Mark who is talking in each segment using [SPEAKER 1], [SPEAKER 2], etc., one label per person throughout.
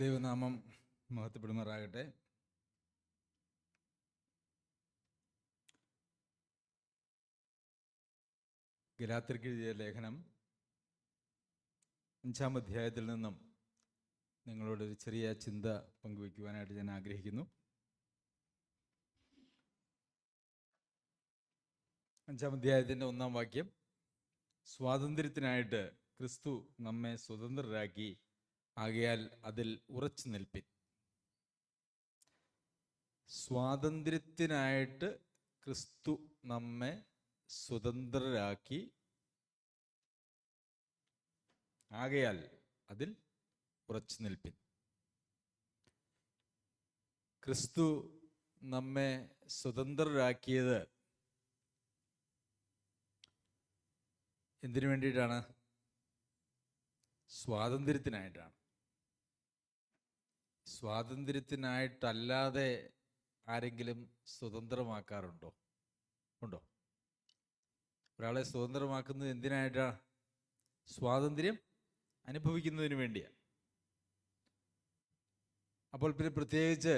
[SPEAKER 1] ദൈവനാമം മഹത്വപ്പെടുമാറാകട്ടെ. ഗലാത്തിർക്ക് എഴുതിയ ലേഖനം അഞ്ചാം അധ്യായത്തിൽ നിന്നും നിങ്ങളോട് ഒരു ചെറിയ ചിന്ത പങ്കുവയ്ക്കുവാനായിട്ട് ഞാൻ ആഗ്രഹിക്കുന്നു. അഞ്ചാം അധ്യായത്തിന്റെ ഒന്നാം വാക്യം സ്വാതന്ത്ര്യത്തിനായിട്ട് ക്രിസ്തു നമ്മെ സ്വതന്ത്രരാക്കി ആകയാൽ അതിൽ ഉറച്ചു നിൽപ്പിൻ. സ്വാതന്ത്ര്യത്തിനായിട്ട് ക്രിസ്തു നമ്മെ സ്വതന്ത്രരാക്കി. ആകയാൽ അതിൽ ഉറച്ചു നിൽപ്പിൻ. ക്രിസ്തു നമ്മെ സ്വതന്ത്രരാക്കിയത് എന്തിനു വേണ്ടിയിട്ടാണ്? സ്വാതന്ത്ര്യത്തിനായിട്ടാണ്. സ്വാതന്ത്ര്യത്തിനായിട്ടല്ലാതെ ആരെങ്കിലും സ്വതന്ത്രമാക്കാറുണ്ടോ? ഉണ്ടോ? ഒരാളെ സ്വതന്ത്രമാക്കുന്നത് എന്തിനായിട്ടാണ് സ്വാതന്ത്ര്യം അനുഭവിക്കുന്നതിന് വേണ്ടിയാണ് അപ്പോൾ പിന്നെ പ്രത്യേകിച്ച്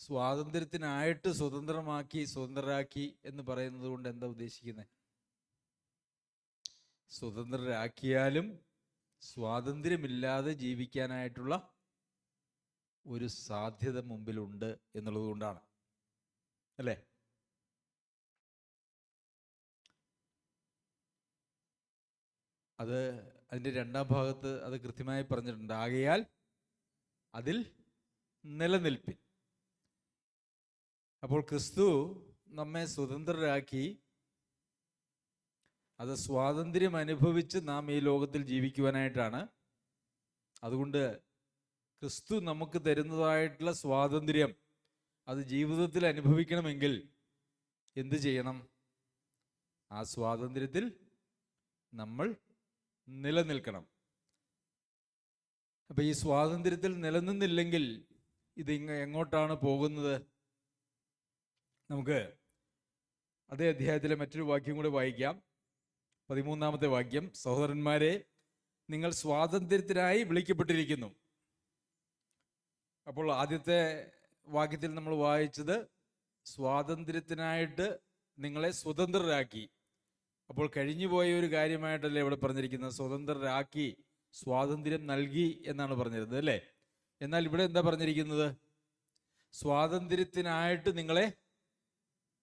[SPEAKER 1] സ്വാതന്ത്ര്യത്തിനായിട്ട് സ്വതന്ത്രമാക്കി സ്വതന്ത്രരാക്കി എന്ന് പറയുന്നത് കൊണ്ട് എന്താ ഉദ്ദേശിക്കുന്നത് സ്വതന്ത്രരാക്കിയാലും സ്വാതന്ത്ര്യമില്ലാതെ ജീവിക്കാനായിട്ടുള്ള ഒരു സാധ്യത മുമ്പിലുണ്ട് എന്നുള്ളത് കൊണ്ടാണ്. അല്ലേ? അത് അതിന്റെ രണ്ടാം ഭാഗത്ത് അത് കൃത്യമായി പറഞ്ഞിട്ടുണ്ട്. ആകയാൽ അതിൽ നിലനിൽപ്പിൻ. അപ്പോൾ ക്രിസ്തു നമ്മെ സ്വതന്ത്രരാക്കി അത് സ്വാതന്ത്ര്യം അനുഭവിച്ച് നാം ഈ ലോകത്തിൽ ജീവിക്കുവാനായിട്ടാണ്. അതുകൊണ്ട് ക്രിസ്തു നമുക്ക് തരുന്നതായിട്ടുള്ള സ്വാതന്ത്ര്യം അത് ജീവിതത്തിൽ അനുഭവിക്കണമെങ്കിൽ എന്ത് ചെയ്യണം? ആ സ്വാതന്ത്ര്യത്തിൽ നമ്മൾ നിലനിൽക്കണം. അപ്പൊ ഈ സ്വാതന്ത്ര്യത്തിൽ നിലനിന്നില്ലെങ്കിൽ ഇത് ഇങ്ങ എങ്ങോട്ടാണ് പോകുന്നത്? നമുക്ക് അതേ അധ്യായത്തിലെ മറ്റൊരു വാക്യം കൂടി വായിക്കാം. പതിമൂന്നാമത്തെ വാക്യം. സഹോദരന്മാരെ നിങ്ങൾ സ്വാതന്ത്ര്യത്തിനായി വിളിക്കപ്പെട്ടിരിക്കുന്നു. അപ്പോൾ ആദ്യത്തെ വാക്യത്തിൽ നമ്മൾ വായിച്ചത് സ്വാതന്ത്ര്യത്തിനായിട്ട് നിങ്ങളെ സ്വതന്ത്രരാക്കി. അപ്പോൾ കഴിഞ്ഞുപോയ ഒരു കാര്യമായിട്ടല്ലേ ഇവിടെ പറഞ്ഞിരിക്കുന്നത്? സ്വതന്ത്രരാക്കി സ്വാതന്ത്ര്യം നൽകി എന്നാണ് പറഞ്ഞിരുന്നത് അല്ലേ? എന്നാൽ ഇവിടെ എന്താ പറഞ്ഞിരിക്കുന്നത്? സ്വാതന്ത്ര്യത്തിനായിട്ട് നിങ്ങളെ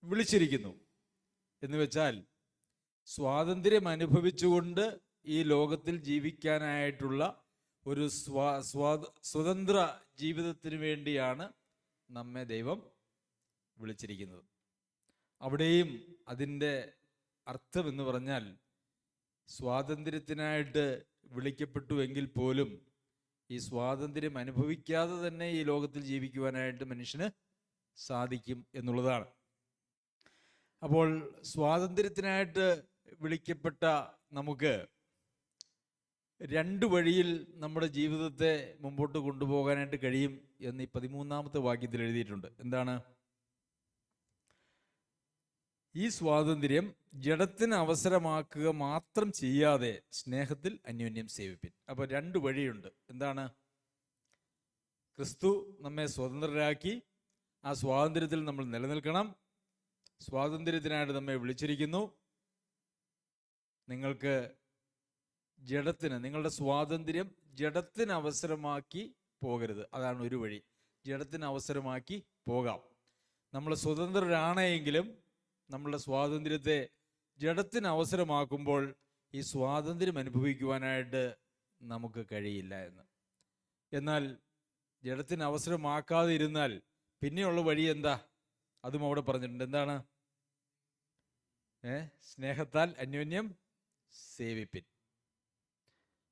[SPEAKER 1] വിളിച്ചിരിക്കുന്നു. എന്ന് വെച്ചാൽ സ്വാതന്ത്ര്യം അനുഭവിച്ചുകൊണ്ട് ഈ ലോകത്തിൽ ജീവിക്കാനായിട്ടുള്ള ഒരു സ്വാ സ്വാ സ്വതന്ത്ര ജീവിതത്തിന് വേണ്ടിയാണ് നമ്മെ ദൈവം വിളിച്ചിരിക്കുന്നത്. അവിടെയും അതിന്റെ അർത്ഥം എന്ന് പറഞ്ഞാൽ സ്വാതന്ത്ര്യത്തിനായിട്ട് വിളിക്കപ്പെട്ടു എങ്കിൽ പോലും ഈ സ്വാതന്ത്ര്യം അനുഭവിക്കാതെ തന്നെ ഈ ലോകത്തിൽ ജീവിക്കുവാനായിട്ട് മനുഷ്യന് സാധിക്കും എന്നുള്ളതാണ്. അപ്പോൾ സ്വാതന്ത്ര്യത്തിനായിട്ട് വിളിക്കപ്പെട്ട നമുക്ക് രണ്ട് വഴിയിൽ നമ്മുടെ ജീവിതത്തെ മുമ്പോട്ട് കൊണ്ടുപോകാനായിട്ട് കഴിയും എന്ന് ഈ പതിമൂന്നാമത്തെ വാക്യത്തിൽ എഴുതിയിട്ടുണ്ട്. എന്താണ്? ഈ സ്വാതന്ത്ര്യം ജഡത്തിന് അവസരമാക്കുക മാത്രം ചെയ്യാതെ സ്നേഹത്തിൽ അന്യോന്യം സേവിപ്പിൻ. അപ്പോൾ രണ്ട് വഴിയുണ്ട്. എന്താണ്? ക്രിസ്തു നമ്മെ സ്വതന്ത്രരാക്കി ആ സ്വാതന്ത്ര്യത്തിൽ നമ്മൾ നിലനിൽക്കണം. സ്വാതന്ത്ര്യത്തിനായിട്ട് നമ്മെ വിളിച്ചിരിക്കുന്നു. നിങ്ങൾക്ക് ജഡത്തിന് നിങ്ങളുടെ സ്വാതന്ത്ര്യം ജഡത്തിന് അവസരമാക്കി പോകരുത്. അതാണ് ഒരു വഴി. ജഡത്തിന് അവസരമാക്കി പോകാം. നമ്മൾ സ്വതന്ത്രരാണെങ്കിലും നമ്മളുടെ സ്വാതന്ത്ര്യത്തെ ജഡത്തിന് അവസരമാക്കുമ്പോൾ ഈ സ്വാതന്ത്ര്യം അനുഭവിക്കുവാനായിട്ട് നമുക്ക് കഴിയില്ല എന്ന്. എന്നാൽ ജഡത്തിന് അവസരമാക്കാതെ ഇരുന്നാൽ പിന്നെയുള്ള വഴി എന്താ? അതും അവിടെ പറഞ്ഞിട്ടുണ്ട്. എന്താണ്? ഏ? സ്നേഹത്താൽ അന്യോന്യം സേവിപ്പിൻ.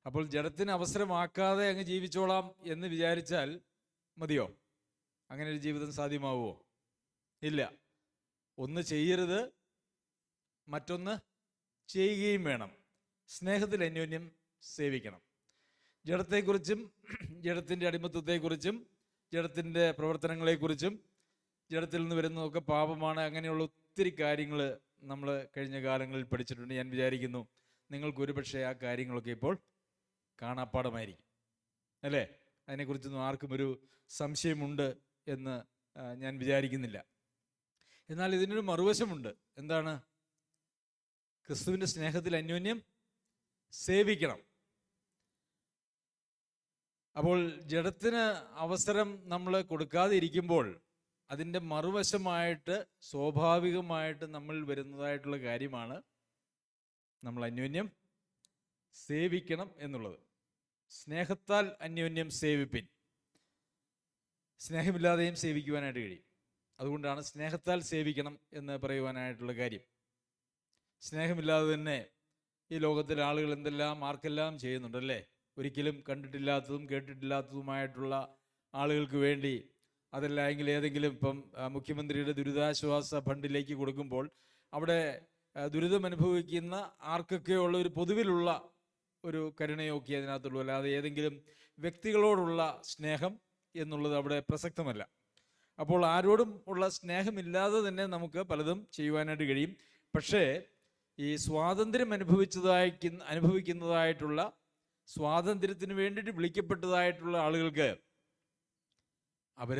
[SPEAKER 1] അപ്പോൾ ജഡത്തിന് അവസരമാക്കാതെ അങ്ങ് ജീവിച്ചോളാം എന്ന് വിചാരിച്ചാൽ മതിയോ? അങ്ങനെ ഒരു ജീവിതം സാധ്യമാവുമോ? ഇല്ല. ഒന്ന് ചെയ്യരുത് മറ്റൊന്ന് ചെയ്യുകയും വേണം. സ്നേഹത്തിൽ അന്യോന്യം സേവിക്കണം. ജഡത്തെക്കുറിച്ചും ജഡത്തിന്റെ അടിമത്വത്തെക്കുറിച്ചും ജഡത്തിന്റെ പ്രവർത്തനങ്ങളെക്കുറിച്ചും ജഡത്തിൽ നിന്ന് വരുന്നതൊക്കെ പാപമാണ് അങ്ങനെയുള്ള ഒത്തിരി കാര്യങ്ങൾ നമ്മൾ കഴിഞ്ഞ കാലങ്ങളിൽ പഠിച്ചിട്ടുണ്ട്. ഞാൻ വിചാരിക്കുന്നു നിങ്ങൾക്ക് ഒരുപക്ഷെ ആ കാര്യങ്ങളൊക്കെ ഇപ്പോൾ കാണാപ്പാടമായിരിക്കും അല്ലേ? അതിനെക്കുറിച്ചൊന്നും ആർക്കും ഒരു സംശയമുണ്ട് എന്ന് ഞാൻ വിചാരിക്കുന്നില്ല. എന്നാൽ ഇതിനൊരു മറുവശമുണ്ട്. എന്താണ്? ക്രിസ്തുവിന്റെ സ്നേഹത്തിൽ അന്യോന്യം സേവിക്കണം. അപ്പോൾ ജഡത്തിന് അവസരം നമ്മൾ കൊടുക്കാതെ ഇരിക്കുമ്പോൾ അതിന്റെ മറുവശമായിട്ട് സ്വാഭാവികമായിട്ട് നമ്മൾ വരുന്നതായിട്ടുള്ള കാര്യമാണ് നമ്മൾ അന്യോന്യം സേവിക്കണം എന്നുള്ളത്. സ്നേഹത്താൽ അന്യോന്യം സേവിപ്പിൻ. സ്നേഹമില്ലാതെയും സേവിക്കുവാനായിട്ട് കഴിയും. അതുകൊണ്ടാണ് സ്നേഹത്താൽ സേവിക്കണം എന്ന് പറയുവാനായിട്ടുള്ള കാര്യം. സ്നേഹമില്ലാതെ തന്നെ ഈ ലോകത്തിലെ ആളുകൾ എന്തെല്ലാം ആർക്കെല്ലാം ചെയ്യുന്നുണ്ടല്ലേ? ഒരിക്കലും കണ്ടിട്ടില്ലാത്തതും കേട്ടിട്ടില്ലാത്തതുമായിട്ടുള്ള ആളുകൾക്ക് വേണ്ടി അതല്ല എങ്കിൽ ഏതെങ്കിലും ഇപ്പം മുഖ്യമന്ത്രിയുടെ ദുരിതാശ്വാസ ഫണ്ടിലേക്ക് കൊടുക്കുമ്പോൾ അവിടെ ദുരിതം അനുഭവിക്കുന്ന ആർക്കൊക്കെയുള്ള ഒരു പൊതുവിലുള്ള ഒരു കരുണയൊക്കെ അതിനകത്തുള്ളൂ. അല്ലാതെ ഏതെങ്കിലും വ്യക്തികളോടുള്ള സ്നേഹം എന്നുള്ളത് അവിടെ പ്രസക്തമല്ല. അപ്പോൾ ആരോടും ഉള്ള സ്നേഹമില്ലാതെ തന്നെ നമുക്ക് പലതും ചെയ്യുവാനായിട്ട് കഴിയും. പക്ഷേ ഈ സ്വാതന്ത്ര്യം അനുഭവിച്ചതായി അനുഭവിക്കുന്നതായിട്ടുള്ള സ്വാതന്ത്ര്യത്തിന് വേണ്ടിയിട്ട് വിളിക്കപ്പെട്ടതായിട്ടുള്ള ആളുകൾക്ക് അവർ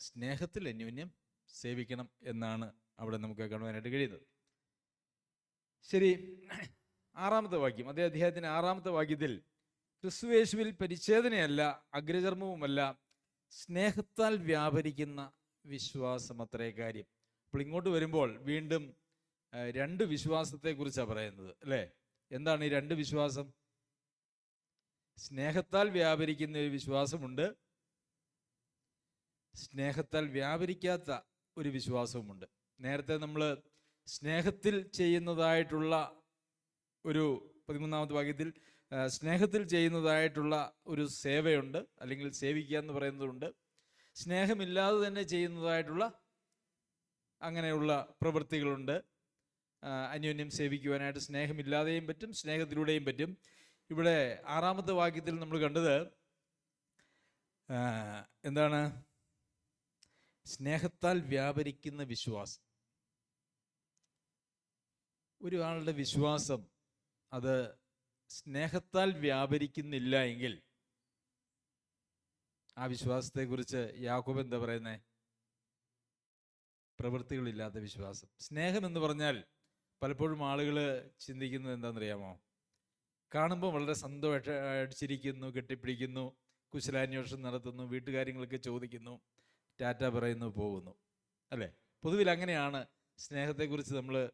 [SPEAKER 1] സ്നേഹത്തിൽ അന്യോന്യം സേവിക്കണം എന്നാണ് അവിടെ നമുക്ക് കാണുവാനായിട്ട് കഴിയുന്നത്. ശരി. ആറാമത്തെ വാക്യം. അതേ അദ്ദേഹത്തിന്റെ ആറാമത്തെ വാക്യത്തിൽ ക്രിസ്തുവേശുവിൽ പരിച്ഛേദനയല്ല അഗ്രചർമ്മവുമല്ല സ്നേഹത്താൽ വ്യാപരിക്കുന്ന വിശ്വാസം അത്രേ കാര്യം. അപ്പോൾ ഇങ്ങോട്ട് വരുമ്പോൾ വീണ്ടും രണ്ട് വിശ്വാസത്തെക്കുറിച്ചാണ് പറയുന്നത് അല്ലേ? എന്താണ് ഈ രണ്ട് വിശ്വാസം? സ്നേഹത്താൽ വ്യാപരിക്കുന്ന ഒരു വിശ്വാസമുണ്ട് സ്നേഹത്താൽ വ്യാപരിക്കാത്ത ഒരു വിശ്വാസവുമുണ്ട്. നേരത്തെ നമ്മൾ സ്നേഹത്തിൽ ചെയ്യുന്നതായിട്ടുള്ള ഒരു പതിമൂന്നാമത്തെ വാക്യത്തിൽ സ്നേഹത്തിൽ ചെയ്യുന്നതായിട്ടുള്ള ഒരു സേവയുണ്ട് അല്ലെങ്കിൽ സേവിക്കുക എന്ന് പറയുന്നതുണ്ട്. സ്നേഹമില്ലാതെ തന്നെ ചെയ്യുന്നതായിട്ടുള്ള അങ്ങനെയുള്ള പ്രവൃത്തികളുണ്ട്. അന്യോന്യം സേവിക്കുവാനായിട്ട് സ്നേഹമില്ലാതെയും പറ്റും സ്നേഹത്തിലൂടെയും പറ്റും. ഇവിടെ ആറാമത്തെ വാക്യത്തിൽ നമ്മൾ കണ്ടത് എന്താണ്? സ്നേഹത്താൽ വ്യാപരിക്കുന്ന വിശ്വാസം. ഒരു ആളുടെ വിശ്വാസം അത് സ്നേഹത്താൽ വ്യാപരിക്കുന്നില്ല എങ്കിൽ ആ വിശ്വാസത്തെക്കുറിച്ച് യാക്കോബ് എന്താ പറയുന്നത് പ്രവൃത്തികളില്ലാത്ത വിശ്വാസം. സ്നേഹം എന്ന് പറഞ്ഞാൽ പലപ്പോഴും ആളുകൾ ചിന്തിക്കുന്നത് എന്താണെന്നറിയാമോ? കാണുമ്പോൾ വളരെ സന്തോഷ അടിച്ചിരിക്കുന്നു കെട്ടിപ്പിടിക്കുന്നു കുശലാന്വേഷണം നടത്തുന്നു വീട്ടുകാര്യങ്ങളൊക്കെ ചോദിക്കുന്നു ടാറ്റ പറയുന്നു പോകുന്നു. അല്ലേ? പൊതുവിൽ അങ്ങനെയാണ് സ്നേഹത്തെക്കുറിച്ച് നമ്മൾ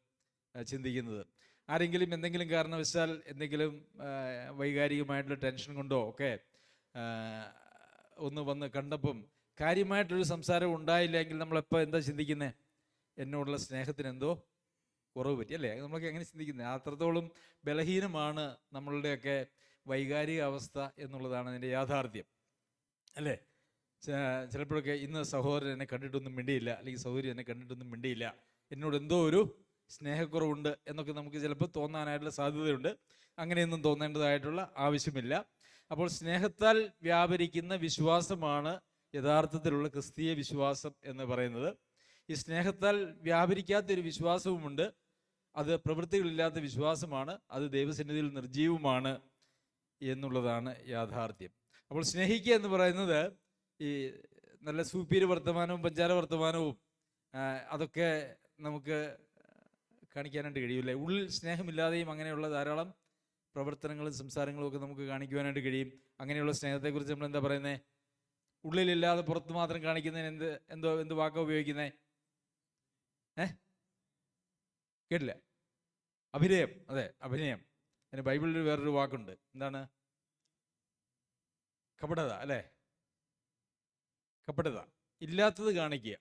[SPEAKER 1] ചിന്തിക്കുന്നത്. ആരെങ്കിലും എന്തെങ്കിലും കാരണവശാൽ എന്തെങ്കിലും വൈകാരികമായിട്ടുള്ള ടെൻഷൻ കൊണ്ടോ ഒക്കെ ഒന്ന് വന്ന് കണ്ടപ്പം കാര്യമായിട്ടൊരു സംസാരം ഉണ്ടായില്ലെങ്കിൽ നമ്മളെപ്പോൾ എന്താ ചിന്തിക്കുന്നത് എന്നോടുള്ള സ്നേഹത്തിന് എന്തോ കുറവ് പറ്റി അല്ലേ? നമ്മളൊക്കെ എങ്ങനെ ചിന്തിക്കുന്നത് അത്രത്തോളം ബലഹീനമാണ് നമ്മളുടെയൊക്കെ വൈകാരിക അവസ്ഥ എന്നുള്ളതാണ് അതിന്റെ യാഥാർത്ഥ്യം അല്ലേ? ചിലപ്പോഴൊക്കെ ഇന്ന് സഹോദരൻ എന്നെ കണ്ടിട്ടൊന്നും മിണ്ടിയില്ല അല്ലെങ്കിൽ സഹോദരി എന്നെ കണ്ടിട്ടൊന്നും മിണ്ടിയില്ല. എന്നോട് എന്തോ ഒരു സ്നേഹക്കുറവുണ്ട് എന്നൊക്കെ നമുക്ക് ചിലപ്പോൾ തോന്നാനായിട്ടുള്ള സാധ്യതയുണ്ട്. അങ്ങനെയൊന്നും തോന്നേണ്ടതായിട്ടുള്ള ആവശ്യമില്ല. അപ്പോൾ സ്നേഹത്താൽ വ്യാപരിക്കുന്ന വിശ്വാസമാണ് യഥാർത്ഥത്തിലുള്ള ക്രിസ്തീയ വിശ്വാസം എന്ന് പറയുന്നത്. ഈ സ്നേഹത്താൽ വ്യാപരിക്കാത്തൊരു വിശ്വാസവുമുണ്ട്. അത് പ്രവൃത്തികളില്ലാത്ത വിശ്വാസമാണ്. അത് ദൈവസന്നിധിയിൽ നിർജീവമാണ് എന്നുള്ളതാണ് യാഥാർത്ഥ്യം. അപ്പോൾ സ്നേഹിക്കുക എന്ന് പറയുന്നത് ഈ നല്ല സൂപ്പീര് വർത്തമാനവും പഞ്ചാര വർത്തമാനവും അതൊക്കെ നമുക്ക് കാണിക്കാനായിട്ട് കഴിയില്ലേ? ഉള്ളിൽ സ്നേഹമില്ലാതെയും അങ്ങനെയുള്ള ധാരാളം പ്രവർത്തനങ്ങളും സംസാരങ്ങളും ഒക്കെ നമുക്ക് കാണിക്കുവാനായിട്ട് കഴിയും. അങ്ങനെയുള്ള സ്നേഹത്തെക്കുറിച്ച് നമ്മൾ എന്താ പറയുന്നത് ഉള്ളിലില്ലാതെ പുറത്ത് മാത്രം കാണിക്കുന്നതിന് എന്ത് എന്തോ എന്ത് വാക്ക ഉപയോഗിക്കുന്നത് ഏ? കേട്ടില്ല? അഭിനയം. അതെ അഭിനയം. അതിന് ബൈബിളിൽ വേറൊരു വാക്കുണ്ട്. എന്താണ്? കപടത അല്ലേ? കപടത. ഇല്ലാത്തത് കാണിക്കുക.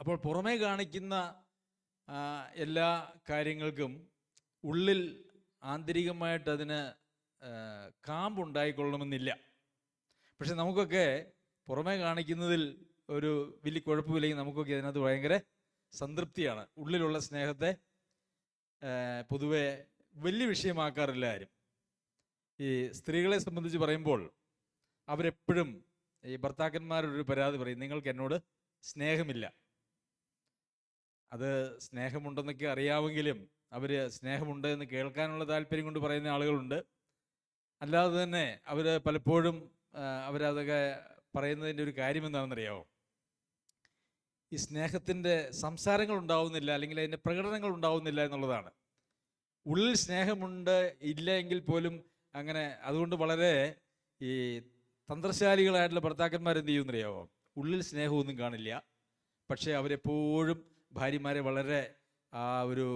[SPEAKER 1] അപ്പോൾ പുറമേ കാണിക്കുന്ന എല്ലാ കാര്യങ്ങൾക്കും ഉള്ളിൽ ആന്തരികമായിട്ട് അതിന് കാമ്പുണ്ടായിക്കൊള്ളണമെന്നില്ല. പക്ഷെ നമുക്കൊക്കെ പുറമേ കാണിക്കുന്നതിൽ ഒരു വലിയ കുഴപ്പമില്ലെങ്കിൽ നമുക്കൊക്കെ അതിനകത്ത് ഭയങ്കര സംതൃപ്തിയാണ്. ഉള്ളിലുള്ള സ്നേഹത്തെ പൊതുവെ വലിയ വിഷയമാക്കാറില്ല ആരും. ഈ സ്ത്രീകളെ സംബന്ധിച്ച് പറയുമ്പോൾ അവരെപ്പോഴും ഈ ഭർത്താക്കന്മാരൊരു പരാതി പറയും നിങ്ങൾക്ക് എന്നോട് സ്നേഹമില്ല. അത് സ്നേഹമുണ്ടെന്നൊക്കെ അറിയാമെങ്കിലും അവർ സ്നേഹമുണ്ട് എന്ന് കേൾക്കാനുള്ള താല്പര്യം കൊണ്ട് പറയുന്ന ആളുകളുണ്ട്. അല്ലാതെ തന്നെ അവർ പലപ്പോഴും അവരതൊക്കെ പറയുന്നതിന്റെ ഒരു കാര്യം എന്താണെന്നറിയാമോ ഈ സ്നേഹത്തിന്റെ സംസാരങ്ങൾ ഉണ്ടാവുന്നില്ല അല്ലെങ്കിൽ അതിന്റെ പ്രകടനങ്ങൾ ഉണ്ടാവുന്നില്ല എന്നുള്ളതാണ്. ഉള്ളിൽ സ്നേഹമുണ്ട് ഇല്ല എങ്കിൽ പോലും അങ്ങനെ അതുകൊണ്ട് വളരെ ഈ തന്ത്രശാലികളായിട്ടുള്ള ഭർത്താക്കന്മാർ എന്ത് ചെയ്യുമെന്നറിയാമോ ഉള്ളിൽ സ്നേഹമൊന്നും കാണില്ല. പക്ഷേ അവരെപ്പോഴും ഭാര്യമാരെ വളരെ ആ ഒരു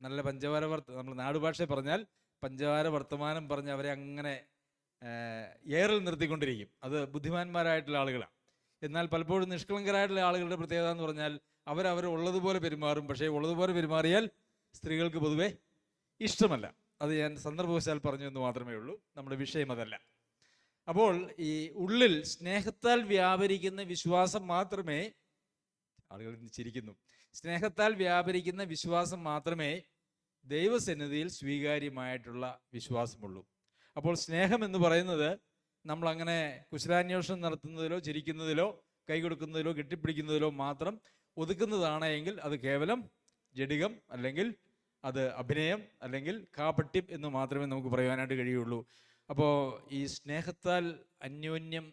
[SPEAKER 1] നല്ല പഞ്ചവാര വർത്ത നമ്മൾ നാടുഭാഷ പറഞ്ഞാൽ പഞ്ചവാര വർത്തമാനം പറഞ്ഞ് അവരെ അങ്ങനെ ഏറിൽ നിർത്തിക്കൊണ്ടിരിക്കും. അത് ബുദ്ധിമാന്മാരായിട്ടുള്ള ആളുകളാണ്. എന്നാൽ പലപ്പോഴും നിഷ്കളങ്കരായിട്ടുള്ള ആളുകളുടെ പ്രത്യേകത എന്ന് പറഞ്ഞാൽ അവരവർ ഉള്ളതുപോലെ പെരുമാറും. പക്ഷേ ഉള്ളതുപോലെ പെരുമാറിയാൽ സ്ത്രീകൾക്ക് പൊതുവെ ഇഷ്ടമല്ല. അത് ഞാൻ സന്ദർഭവശാൽ പറഞ്ഞു എന്ന് മാത്രമേ ഉള്ളൂ. നമ്മുടെ വിഷയം അതല്ല. അപ്പോൾ ഈ ഉള്ളിൽ സ്നേഹത്താൽ വ്യാപരിക്കുന്ന വിശ്വാസം മാത്രമേ ആളുകൾ ചിരിക്കുന്നു. സ്നേഹത്താൽ വ്യാപരിക്കുന്ന വിശ്വാസം മാത്രമേ ദൈവസന്നിധിയിൽ സ്വീകാര്യമായിട്ടുള്ള വിശ്വാസമുള്ളൂ. അപ്പോൾ സ്നേഹം എന്ന് പറയുന്നത് നമ്മൾ അങ്ങനെ കുശലാന്വേഷണം നടത്തുന്നതിലോ ചിരിക്കുന്നതിലോ കൈ കൊടുക്കുന്നതിലോ കെട്ടിപ്പിടിക്കുന്നതിലോ മാത്രം ഒതുക്കുന്നതാണ് എങ്കിൽ അത് കേവലം ജഡികം അല്ലെങ്കിൽ അത് അഭിനയം അല്ലെങ്കിൽ കാപട്യം എന്ന് മാത്രമേ നമുക്ക് പറയുവാനായിട്ട് കഴിയുള്ളൂ. അപ്പോൾ ഈ സ്നേഹത്താൽ അന്യോന്യം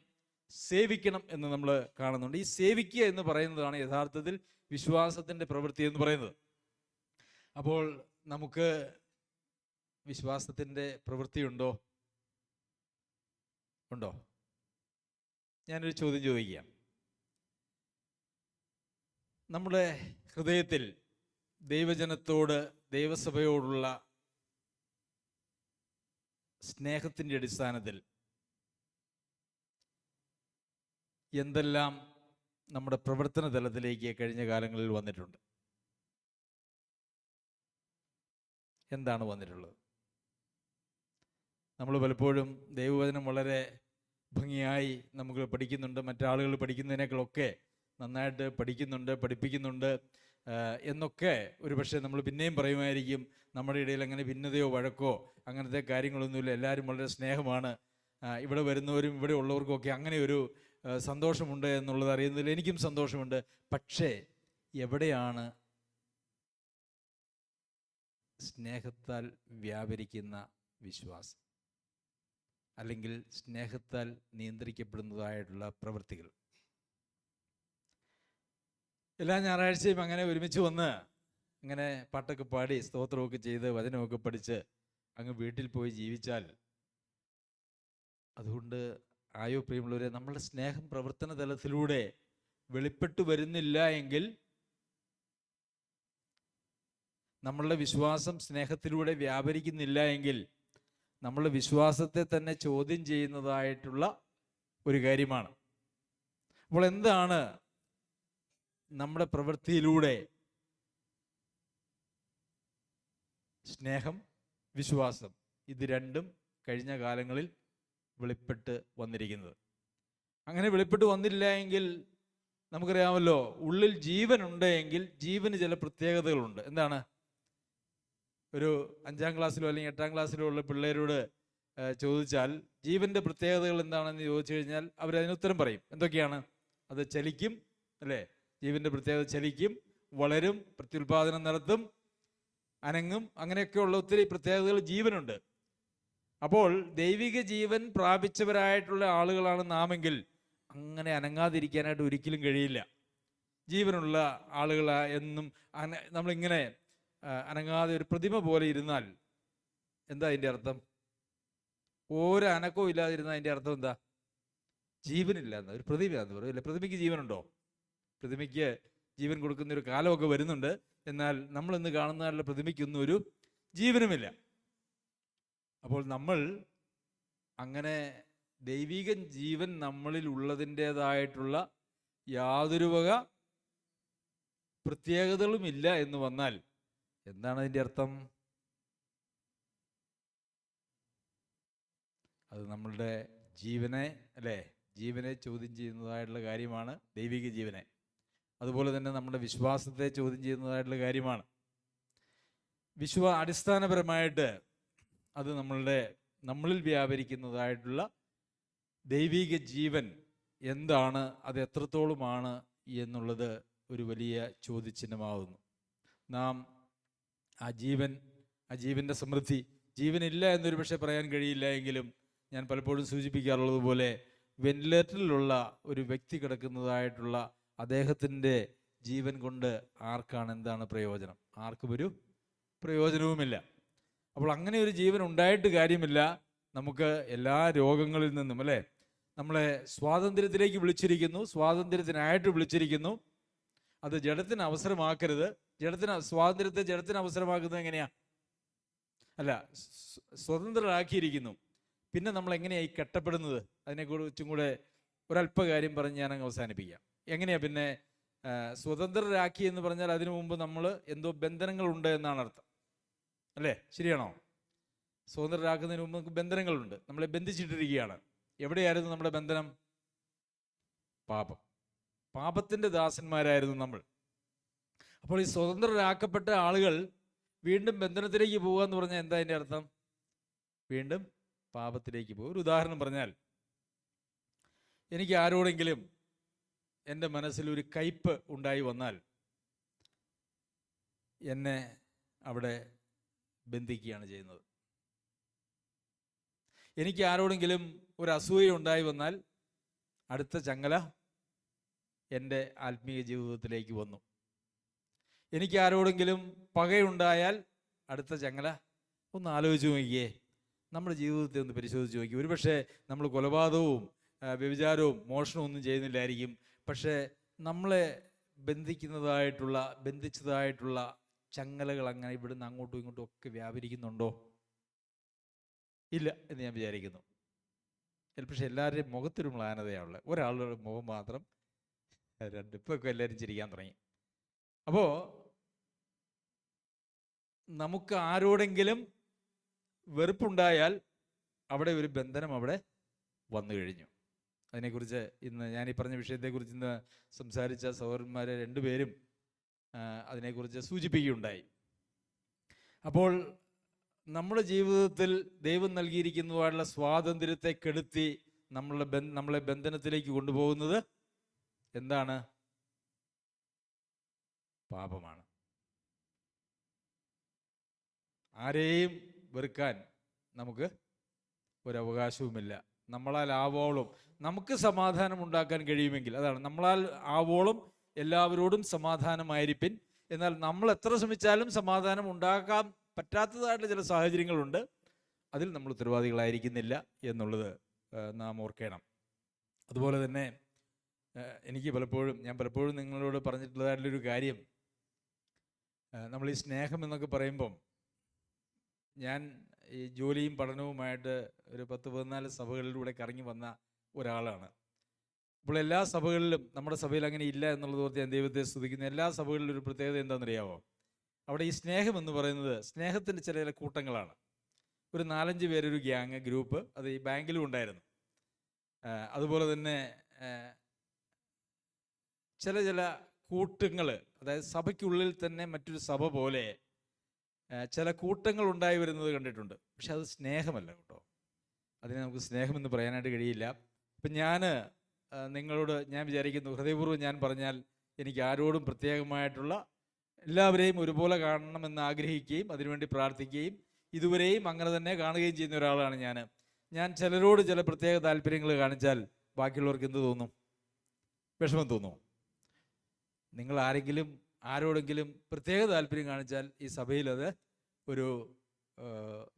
[SPEAKER 1] സേവിക്കണം എന്ന് നമ്മൾ കാണുന്നുണ്ട്. ഈ സേവിക്കുക എന്ന് പറയുന്നതാണ് യഥാർത്ഥത്തിൽ വിശ്വാസത്തിന്റെ പ്രവൃത്തി എന്ന് പറയുന്നത്. അപ്പോൾ നമുക്ക് വിശ്വാസത്തിന്റെ പ്രവൃത്തി ഉണ്ടോ? ഉണ്ടോ? ഞാനൊരു ചോദ്യം ചോദിക്കാം. നമ്മുടെ ഹൃദയത്തിൽ ദൈവജനത്തോട് ദൈവസഭയോടുള്ള സ്നേഹത്തിന്റെ അടിസ്ഥാനത്തിൽ എന്തെല്ലാം നമ്മുടെ പ്രവർത്തന തലത്തിലേക്ക് കഴിഞ്ഞ കാലങ്ങളിൽ വന്നിട്ടുണ്ട്? എന്താണ് വന്നിട്ടുള്ളത്? നമ്മൾ പലപ്പോഴും ദൈവവചനം വളരെ ഭംഗിയായി നമുക്ക് പഠിക്കുന്നുണ്ട്. മറ്റാളുകൾ പഠിക്കുന്നതിനേക്കാളൊക്കെ നന്നായിട്ട് പഠിക്കുന്നുണ്ട് പഠിപ്പിക്കുന്നുണ്ട് എന്നൊക്കെ ഒരു പക്ഷേ നമ്മൾ പിന്നെയും പറയുമായിരിക്കും നമ്മുടെ ഇടയിൽ അങ്ങനെ ഭിന്നതയോ വഴക്കോ അങ്ങനത്തെ കാര്യങ്ങളൊന്നുമില്ല. എല്ലാവരും വളരെ സ്നേഹമാണ്. ഇവിടെ വരുന്നവരും ഇവിടെ ഉള്ളവർക്കും ഒക്കെ അങ്ങനെ ഒരു സന്തോഷമുണ്ട് എന്നുള്ളത് അറിയുന്നതിൽ എനിക്കും സന്തോഷമുണ്ട്. പക്ഷേ എവിടെയാണ് സ്നേഹത്താൽ വ്യാപരിക്കുന്ന വിശ്വാസം? അല്ലെങ്കിൽ സ്നേഹത്താൽ നിയന്ത്രിക്കപ്പെടുന്നതായിട്ടുള്ള പ്രവൃത്തികൾ? എല്ലാ ഞായറാഴ്ചയും അങ്ങനെ ഒരുമിച്ച് വന്ന് അങ്ങനെ പാട്ടൊക്കെ പാടി സ്തോത്രമൊക്കെ ചെയ്ത് വചനമൊക്കെ പഠിച്ച് അങ്ങ് വീട്ടിൽ പോയി ജീവിച്ചാൽ അതുകൊണ്ട് ആയോ പ്രിയമുള്ളവരെ നമ്മളുടെ സ്നേഹം പ്രവർത്തന തലത്തിലൂടെ വെളിപ്പെട്ടു വരുന്നില്ല എങ്കിൽ നമ്മളുടെ വിശ്വാസം സ്നേഹത്തിലൂടെ വ്യാപരിക്കുന്നില്ല എങ്കിൽ നമ്മളുടെ വിശ്വാസത്തെ തന്നെ ചോദ്യം ചെയ്യുന്നതായിട്ടുള്ള ഒരു കാര്യമാണ്. അപ്പോൾ എന്താണ് നമ്മുടെ പ്രവൃത്തിയിലൂടെ സ്നേഹം വിശ്വാസം? ഇത് രണ്ടും കഴിഞ്ഞ കാലങ്ങളിൽ വെളിപ്പെട്ട് വന്നിരിക്കുന്നത്. അങ്ങനെ വെളിപ്പെട്ട് വന്നില്ല എങ്കിൽ നമുക്കറിയാമല്ലോ ഉള്ളിൽ ജീവനുണ്ട് എങ്കിൽ ജീവന് ചില പ്രത്യേകതകളുണ്ട്. എന്താണ്? ഒരു അഞ്ചാം ക്ലാസ്സിലോ അല്ലെങ്കിൽ എട്ടാം ക്ലാസ്സിലോ ഉള്ള പിള്ളേരോട് ചോദിച്ചാൽ ജീവന്റെ പ്രത്യേകതകൾ എന്താണെന്ന് ചോദിച്ചു കഴിഞ്ഞാൽ അവർ അതിന് ഉത്തരം പറയും. എന്തൊക്കെയാണ്? അത് ചലിക്കും അല്ലേ? ജീവന്റെ പ്രത്യേകത ചലിക്കും വളരും പ്രത്യുൽപാദനം നടത്തും അനങ്ങും അങ്ങനെയൊക്കെയുള്ള ഒത്തിരി പ്രത്യേകതകൾ ജീവനുണ്ട്. അപ്പോൾ ദൈവിക ജീവൻ പ്രാപിച്ചവരായിട്ടുള്ള ആളുകളാണ് നാമെങ്കിൽ അങ്ങനെ അനങ്ങാതിരിക്കാനായിട്ട് ഒരിക്കലും കഴിയില്ല. ജീവനുള്ള ആളുകൾ എന്നും നമ്മളിങ്ങനെ അനങ്ങാതെ ഒരു പ്രതിമ പോലെ ഇരുന്നാൽ എന്താ അതിന്റെ അർത്ഥം? ഒരു അനക്കവും ഇല്ലാതിരുന്ന അതിന്റെ അർത്ഥം എന്താ? ജീവനില്ല എന്ന് ഒരു പ്രതിമ എന്ന് പറയും. അല്ലെ? പ്രതിമയ്ക്ക് ജീവനുണ്ടോ? പ്രതിമയ്ക്ക് ജീവൻ കൊടുക്കുന്ന ഒരു കാലമൊക്കെ വരുന്നുണ്ട്. എന്നാൽ നമ്മൾ ഇന്ന് കാണുന്ന പ്രതിമയ്ക്കൊന്നും ഒരു ജീവനുമില്ല. അപ്പോൾ നമ്മൾ അങ്ങനെ ദൈവിക ജീവൻ നമ്മളിൽ ഉള്ളതിന്റെതായിട്ടുള്ള യാതൊരു വക പ്രത്യേകതകളും ഇല്ല എന്ന് വന്നാൽ എന്താണ് അതിന്റെ അർത്ഥം? അത് നമ്മളുടെ ജീവനെ അല്ലേ? ജീവനെ ചോദ്യം ചെയ്യുന്നതായിട്ടുള്ള കാര്യമാണ് ദൈവിക ജീവനെ. അതുപോലെ തന്നെ നമ്മുടെ വിശ്വാസത്തെ ചോദ്യം ചെയ്യുന്നതായിട്ടുള്ള കാര്യമാണ്. വിശ്വാ അടിസ്ഥാനപരമായിട്ട് അത് നമ്മളുടെ നമ്മളിൽ വ്യാപരിക്കുന്നതായിട്ടുള്ള ദൈവിക ജീവൻ എന്താണ് അത് എത്രത്തോളമാണ് എന്നുള്ളത് ഒരു വലിയ ചോദ്യചിഹ്നമാകുന്നു നാം ആ ജീവൻ ആ ജീവന്റെ സമൃദ്ധി ജീവനില്ല എന്നൊരു പക്ഷേ പറയാൻ കഴിയില്ല എങ്കിലും ഞാൻ പലപ്പോഴും സൂചിപ്പിക്കാറുള്ളതുപോലെ വെന്റിലേറ്ററിലുള്ള ഒരു വ്യക്തി കിടക്കുന്നതായിട്ടുള്ള അദ്ദേഹത്തിന്റെ ജീവൻ കൊണ്ട് ആർക്കാണ് എന്താണ് പ്രയോജനം? ആർക്കും ഒരു പ്രയോജനവുമില്ല. അപ്പോൾ അങ്ങനെ ഒരു ജീവൻ ഉണ്ടായിട്ട് കാര്യമില്ല. നമുക്ക് എല്ലാ രോഗങ്ങളിൽ നിന്നും അല്ലേ? നമ്മളെ സ്വാതന്ത്ര്യത്തിലേക്ക് വിളിച്ചിരിക്കുന്നു സ്വാതന്ത്ര്യത്തിനായിട്ട് വിളിച്ചിരിക്കുന്നു. അത് ജഡത്തിന് അവസരമാക്കരുത്. ജഡത്തിന് സ്വാതന്ത്ര്യത്തെ ജഡത്തിന് അവസരമാക്കുന്നത് എങ്ങനെയാ? അല്ല സ്വ- സ്വതന്ത്രരാക്കിയിരിക്കുന്നു. പിന്നെ നമ്മൾ എങ്ങനെയായി കെട്ടപ്പെടുന്നത്? അതിനെക്കുറിച്ചും കൂടെ ഒരല്പ കാര്യം പറഞ്ഞ് ഞാൻ അങ്ങ് അവസാനിപ്പിക്കാം. എങ്ങനെയാ പിന്നെ സ്വതന്ത്രരാക്കി എന്ന് പറഞ്ഞാൽ അതിനു മുമ്പ് നമ്മൾ എന്തോ ബന്ധനങ്ങളുണ്ട് എന്നാണ് അർത്ഥം. അല്ലേ? ശരിയാണോ? സ്വതന്ത്രരാക്കുന്നതിന് മുമ്പ് നമുക്ക് ബന്ധനങ്ങളുണ്ട്. നമ്മളെ ബന്ധിച്ചിട്ടിരിക്കുകയാണ്. എവിടെയായിരുന്നു നമ്മുടെ ബന്ധനം? പാപം. പാപത്തിന്റെ ദാസന്മാരായിരുന്നു നമ്മൾ. അപ്പോൾ ഈ സ്വതന്ത്രരാക്കപ്പെട്ട ആളുകൾ വീണ്ടും ബന്ധനത്തിലേക്ക് പോകുക എന്ന് പറഞ്ഞാൽ എന്താ അതിന്റെ അർത്ഥം? വീണ്ടും പാപത്തിലേക്ക് പോകും ഒരു ഉദാഹരണം പറഞ്ഞാൽ എനിക്ക് ആരോടെങ്കിലും എന്റെ മനസ്സിൽ ഒരു കയ്പ് ഉണ്ടായി വന്നാൽ എന്നെ അവിടെ ബന്ധിക്കുകയാണ് ചെയ്യുന്നത്. എനിക്ക് ആരോടെങ്കിലും ഒരു അസൂയ ഉണ്ടായി വന്നാൽ അടുത്ത ചങ്ങല എന്റെ ആത്മീയ ജീവിതത്തിലേക്ക് വന്നു. എനിക്ക് ആരോടെങ്കിലും പകയുണ്ടായാൽ അടുത്ത ചങ്ങല ഒന്ന് ആലോചിച്ച് നോക്കിയേ. നമ്മുടെ ജീവിതത്തെ ഒന്ന് പരിശോധിച്ച് നോക്കി. ഒരുപക്ഷെ നമ്മൾ കൊലപാതകവും വ്യഭിചാരവും മോഷണവും ഒന്നും ചെയ്യുന്നില്ലായിരിക്കും. പക്ഷേ നമ്മളെ ബന്ധിക്കുന്നതായിട്ടുള്ള ബന്ധിച്ചതായിട്ടുള്ള ചങ്ങലകൾ അങ്ങനെ ഇവിടുന്ന് അങ്ങോട്ടും ഇങ്ങോട്ടും ഒക്കെ വ്യാപരിക്കുന്നുണ്ടോ? ഇല്ല എന്ന് ഞാൻ വിചാരിക്കുന്നു. പക്ഷെ എല്ലാവരുടെയും മുഖത്തൊരു മ്ലാനതയാണുള്ളത് ഒരാളുടെ മുഖം മാത്രം രണ്ട് ഇപ്പൊ ഒക്കെ എല്ലാവരും ചിരിക്കാൻ തുടങ്ങി. അപ്പോൾ നമുക്ക് ആരോടെങ്കിലും വെറുപ്പുണ്ടായാൽ അവിടെ ഒരു ബന്ധനം അവിടെ വന്നു കഴിഞ്ഞു. അതിനെക്കുറിച്ച് ഇന്ന് ഞാൻ ഈ പറഞ്ഞ വിഷയത്തെക്കുറിച്ച് ഇന്ന് സംസാരിച്ച സഹോദരന്മാരെ രണ്ടുപേരും അതിനെക്കുറിച്ച് സൂചിപ്പിക്കുകയുണ്ടായി. അപ്പോൾ നമ്മുടെ ജീവിതത്തിൽ ദൈവം നൽകിയിരിക്കുന്നതുമായിട്ടുള്ള സ്വാതന്ത്ര്യത്തെ കെടുത്തി നമ്മളുടെ ബന്ധ നമ്മളെ ബന്ധനത്തിലേക്ക് കൊണ്ടുപോകുന്നത് എന്താണ്? പാപമാണ്. ആരെയും വെറുക്കാൻ നമുക്ക് ഒരവകാശവുമില്ല. നമ്മളാൽ ആവോളം നമുക്ക് സമാധാനം ഉണ്ടാക്കാൻ കഴിയുമെങ്കിൽ അതാണ് നമ്മളാൽ ആവോളം എല്ലാവരോടും സമാധാനമായിരിപ്പിൻ. എന്നാൽ നമ്മൾ എത്ര ശ്രമിച്ചാലും സമാധാനം ഉണ്ടാക്കാൻ പറ്റാത്തതായിട്ടുള്ള ചില സാഹചര്യങ്ങളുണ്ട്. അതിൽ നമ്മൾ ഉത്തരവാദികളായിരിക്കുന്നില്ല എന്നുള്ളത് നാം ഓർക്കണം. അതുപോലെ തന്നെ എനിക്ക് പലപ്പോഴും ഞാൻ പലപ്പോഴും നിങ്ങളോട് പറഞ്ഞിട്ടുള്ളതായിട്ടുള്ളൊരു കാര്യം. നമ്മൾ ഈ സ്നേഹം എന്നൊക്കെ പറയുമ്പം ഞാൻ ഈ ജോലിയും പഠനവുമായിട്ട് ഒരു പത്ത് പതിനാല് സഭകളിലൂടെ കറങ്ങി വന്ന ഒരാളാണ്. അപ്പോൾ എല്ലാ സഭകളിലും നമ്മുടെ സഭയിൽ അങ്ങനെ ഇല്ല എന്നുള്ളത് ഓർത്ത് ഞാൻ ദൈവത്തെ സ്തുതിക്കുന്ന. എല്ലാ സഭകളിലും ഒരു പ്രത്യേകത എന്താണെന്നറിയാമോ അവിടെ ഈ സ്നേഹം എന്ന് പറയുന്നത് സ്നേഹത്തിന്റെ ചില ചില കൂട്ടങ്ങളാണ്. ഒരു നാലഞ്ച് പേരൊരു ഗ്യാങ് ഗ്രൂപ്പ് അത് ഈ ബാങ്കിലും ഉണ്ടായിരുന്നു. അതുപോലെ തന്നെ ചില ചില കൂട്ടങ്ങൾ അതായത് സഭയ്ക്കുള്ളിൽ തന്നെ മറ്റൊരു സഭ പോലെ ചില കൂട്ടങ്ങൾ ഉണ്ടായി വരുന്നത് കണ്ടിട്ടുണ്ട്. പക്ഷെ അത് സ്നേഹമല്ല കേട്ടോ. അതിനെ നമുക്ക് സ്നേഹമെന്ന് പറയാനായിട്ട് കഴിയില്ല. ഇപ്പം ഞാൻ നിങ്ങളോട് ഞാൻ വിചാരിക്കുന്നു ഹൃദയപൂർവം ഞാൻ പറഞ്ഞാൽ എനിക്ക് ആരോടും പ്രത്യേകമായിട്ടുള്ള എല്ലാവരെയും ഒരുപോലെ കാണണമെന്ന് ആഗ്രഹിക്കുകയും അതിനുവേണ്ടി പ്രാർത്ഥിക്കുകയും ഇതുവരെയും അങ്ങനെ തന്നെ കാണുകയും ചെയ്യുന്ന ഒരാളാണ് ഞാൻ. ഞാൻ ചിലരോട് ചില പ്രത്യേക താല്പര്യങ്ങൾ കാണിച്ചാൽ ബാക്കിയുള്ളവർക്ക് എന്ത് തോന്നും? വിഷമം തോന്നും നിങ്ങൾ ആരെങ്കിലും ആരോടെങ്കിലും പ്രത്യേക താല്പര്യം കാണിച്ചാൽ ഈ സഭയിൽ അത് ഒരു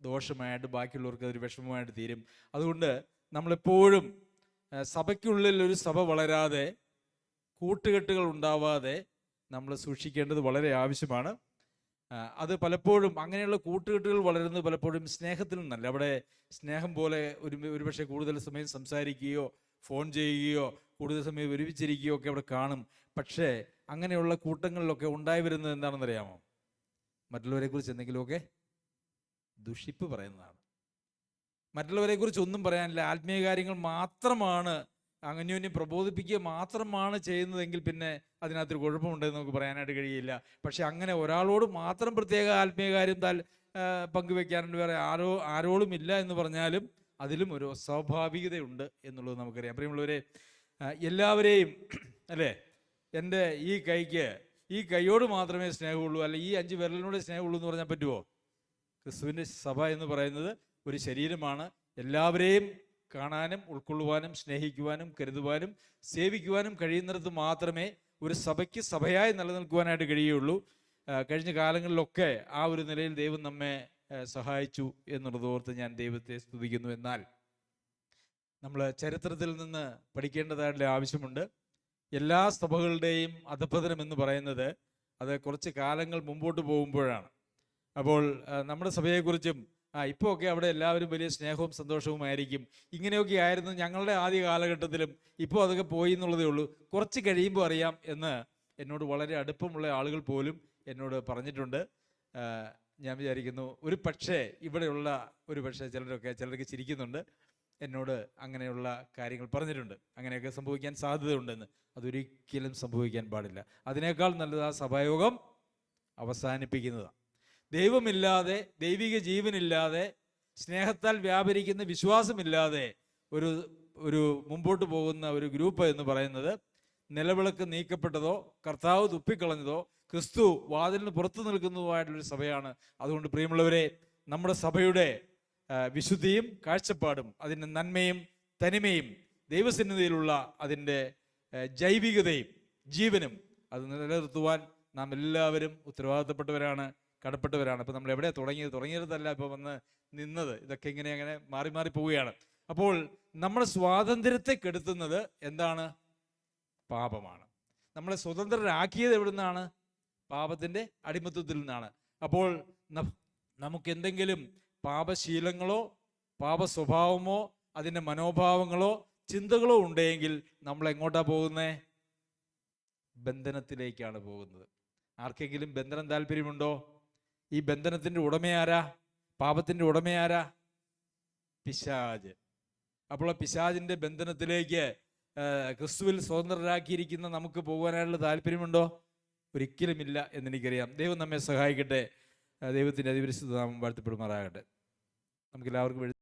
[SPEAKER 1] ദോഷമായിട്ട് ബാക്കിയുള്ളവർക്ക് അതൊരു വിഷമമായിട്ട് തീരും. അതുകൊണ്ട് നമ്മളെപ്പോഴും സഭയ്ക്കുള്ളിൽ ഒരു സഭ വളരാതെ കൂട്ടുകെട്ടുകൾ ഉണ്ടാവാതെ നമ്മൾ സൂക്ഷിക്കേണ്ടത് വളരെ ആവശ്യമാണ്. അത് പലപ്പോഴും അങ്ങനെയുള്ള കൂട്ടുകെട്ടുകൾ വളരുന്നത് പലപ്പോഴും സ്നേഹത്തിൽ നിന്നല്ല. അവിടെ സ്നേഹം പോലെ ഒരു ഒരുപക്ഷെ കൂടുതൽ സമയം സംസാരിക്കുകയോ ഫോൺ ചെയ്യുകയോ കൂടുതൽ സമയം ഒരുമിച്ചിരിക്കുകയോ ഒക്കെ അവിടെ കാണും. പക്ഷേ അങ്ങനെയുള്ള കൂട്ടങ്ങളിലൊക്കെ ഉണ്ടായി വരുന്നത് എന്താണെന്നറിയാമോ? മറ്റുള്ളവരെ കുറിച്ച് എന്തെങ്കിലുമൊക്കെ ദുഷിപ്പ് പറയുന്നതാണ്. മറ്റുള്ളവരെ കുറിച്ച് ഒന്നും പറയാനില്ല. ആത്മീയ കാര്യങ്ങൾ മാത്രമാണ് അങ്ങനെയൊന്നും പ്രബോധിപ്പിക്കുക മാത്രമാണ് ചെയ്യുന്നതെങ്കിൽ പിന്നെ അതിനകത്തൊരു കുഴപ്പമുണ്ടെന്ന് നമുക്ക് പറയാനായിട്ട് കഴിയില്ല. പക്ഷെ അങ്ങനെ ഒരാളോട് മാത്രം പ്രത്യേക ആത്മീയ കാര്യം താൽ പങ്കുവെക്കാനുണ്ട് വേറെ ആരോ ആരോളും ഇല്ല എന്ന് പറഞ്ഞാലും അതിലും ഒരു സ്വാഭാവികതയുണ്ട് എന്നുള്ളത് നമുക്കറിയാം. പ്രിയമുള്ളവരെ എല്ലാവരെയും അല്ലേ എന്റെ ഈ കൈക്ക് ഈ കൈയോട് മാത്രമേ സ്നേഹമുള്ളൂ. അല്ലെ ഈ അഞ്ച് വിരലിനോട് സ്നേഹമുള്ളൂ എന്ന് പറഞ്ഞാൽ പറ്റുമോ ക്രിസ്തുവിന്റെ സഭ എന്ന് പറയുന്നത് ഒരു ശരീരമാണ്. എല്ലാവരെയും കാണാനും ഉൾക്കൊള്ളുവാനും സ്നേഹിക്കുവാനും കരുതുവാനും സേവിക്കുവാനും കഴിയുന്നിടത്ത് മാത്രമേ ഒരു സഭയ്ക്ക് സഭയായി നിലനിൽക്കുവാനായിട്ട് കഴിയുള്ളൂ കഴിഞ്ഞ കാലങ്ങളിലൊക്കെ ആ ഒരു നിലയിൽ ദൈവം നമ്മെ സഹായിച്ചു എന്നുള്ളത് ഓർത്ത് ഞാൻ ദൈവത്തെ സ്തുതിക്കുന്നു. എന്നാൽ നമ്മൾ ചരിത്രത്തിൽ നിന്ന് പഠിക്കേണ്ടതായിട്ടുള്ള ആവശ്യമുണ്ട്. എല്ലാ സഭകളുടെയും അധപതനം എന്ന് പറയുന്നത് അത് കുറച്ച് കാലങ്ങൾ മുമ്പോട്ട് പോകുമ്പോഴാണ്. അപ്പോൾ നമ്മുടെ സഭയെക്കുറിച്ചും ആ ഇപ്പോൾ ഒക്കെ അവിടെ എല്ലാവരും വലിയ സ്നേഹവും സന്തോഷവും ആയിരിക്കും. ഇങ്ങനെയൊക്കെ ആയിരുന്നു ഞങ്ങളുടെ ആദ്യ കാലഘട്ടത്തിലും ഇപ്പോൾ അതൊക്കെ പോയി എന്നുള്ളതേ ഉള്ളൂ. കുറച്ച് കഴിയുമ്പോൾ അറിയാം എന്ന് എന്നോട് വളരെ അടുപ്പമുള്ള ആളുകൾ പോലും എന്നോട് പറഞ്ഞിട്ടുണ്ട്. ഞാൻ വിചാരിക്കുന്നു ഒരു പക്ഷേ ഇവിടെയുള്ള ഒരു പക്ഷേ ചിലരൊക്കെ ചിലരൊക്കെ ചിരിക്കുന്നുണ്ട്. എന്നോട് അങ്ങനെയുള്ള കാര്യങ്ങൾ പറഞ്ഞിട്ടുണ്ട്. അങ്ങനെയൊക്കെ സംഭവിക്കാൻ സാധ്യതയുണ്ടെന്ന്. അതൊരിക്കലും സംഭവിക്കാൻ പാടില്ല. അതിനേക്കാൾ നല്ലത് ആ സഭായോഗം അവസാനിപ്പിക്കുന്നതാണ്. ദൈവമില്ലാതെ ദൈവിക ജീവനില്ലാതെ സ്നേഹത്താൽ വ്യാപരിക്കുന്ന വിശ്വാസമില്ലാതെ ഒരു ഒരു മുമ്പോട്ട് പോകുന്ന ഒരു ഗ്രൂപ്പ് എന്ന് പറയുന്നത് നിലവിളക്ക് നീക്കപ്പെട്ടതോ കർത്താവ് തുപ്പിക്കളഞ്ഞതോ ക്രിസ്തു വാതിലിന് പുറത്തു നിൽക്കുന്നതുമായിട്ടുള്ളൊരു സഭയാണ്. അതുകൊണ്ട് പ്രിയമുള്ളവരെ നമ്മുടെ സഭയുടെ വിശുദ്ധിയും കാഴ്ചപ്പാടും അതിന്റെ നന്മയും തനിമയും ദൈവസന്നിധിയിലുള്ള അതിന്റെ ജൈവികതയും ജീവനും അത് നിലനിർത്തുവാൻ നാം എല്ലാവരും ഉത്തരവാദിത്തപ്പെട്ടവരാണ്. കടപ്പെട്ടവരാണ്. ഇപ്പം നമ്മൾ എവിടെ തുടങ്ങിയത്? തുടങ്ങിയതല്ല ഇപ്പോൾ വന്ന് നിന്നത്. ഇതൊക്കെ ഇങ്ങനെ അങ്ങനെ മാറി മാറി പോവുകയാണ്. അപ്പോൾ നമ്മുടെ സ്വാതന്ത്ര്യത്തെ കെടുത്തുന്നത് എന്താണ്? പാപമാണ്. നമ്മളെ സ്വതന്ത്രരാക്കിയത് എവിടെ നിന്നാണ് പാപത്തിന്റെ അടിമത്വത്തിൽ നിന്നാണ്. അപ്പോൾ നമുക്ക് എന്തെങ്കിലും പാപശീലങ്ങളോ പാപ സ്വഭാവമോ അതിന്റെ മനോഭാവങ്ങളോ ചിന്തകളോ ഉണ്ടെങ്കിൽ നമ്മൾ എങ്ങോട്ടാണ് പോകുന്നത് ബന്ധനത്തിലേക്കാണ് പോകുന്നത്. ആർക്കെങ്കിലും ബന്ധനം താല്പര്യമുണ്ടോ? ഈ ബന്ധനത്തിന്റെ ഉടമയാരാ പാപത്തിന്റെ ഉടമയാരാ പിശാജ്. അപ്പോൾ ആ പിശാജിന്റെ ബന്ധനത്തിലേക്ക് ക്രിസ്തുവിൽ സ്വതന്ത്രരാക്കിയിരിക്കുന്ന നമുക്ക് പോകാനായിട്ടുള്ള താല്പര്യമുണ്ടോ? ഒരിക്കലുമില്ല എന്നെനിക്കറിയാം. ദൈവം നമ്മെ സഹായിക്കട്ടെ. ദൈവത്തിന്റെ അതിപരിശുദ്ധ നാമം വാഴ്ത്തപ്പെടുമാറാകട്ടെ. നമുക്ക് എല്ലാവർക്കും എഴുതി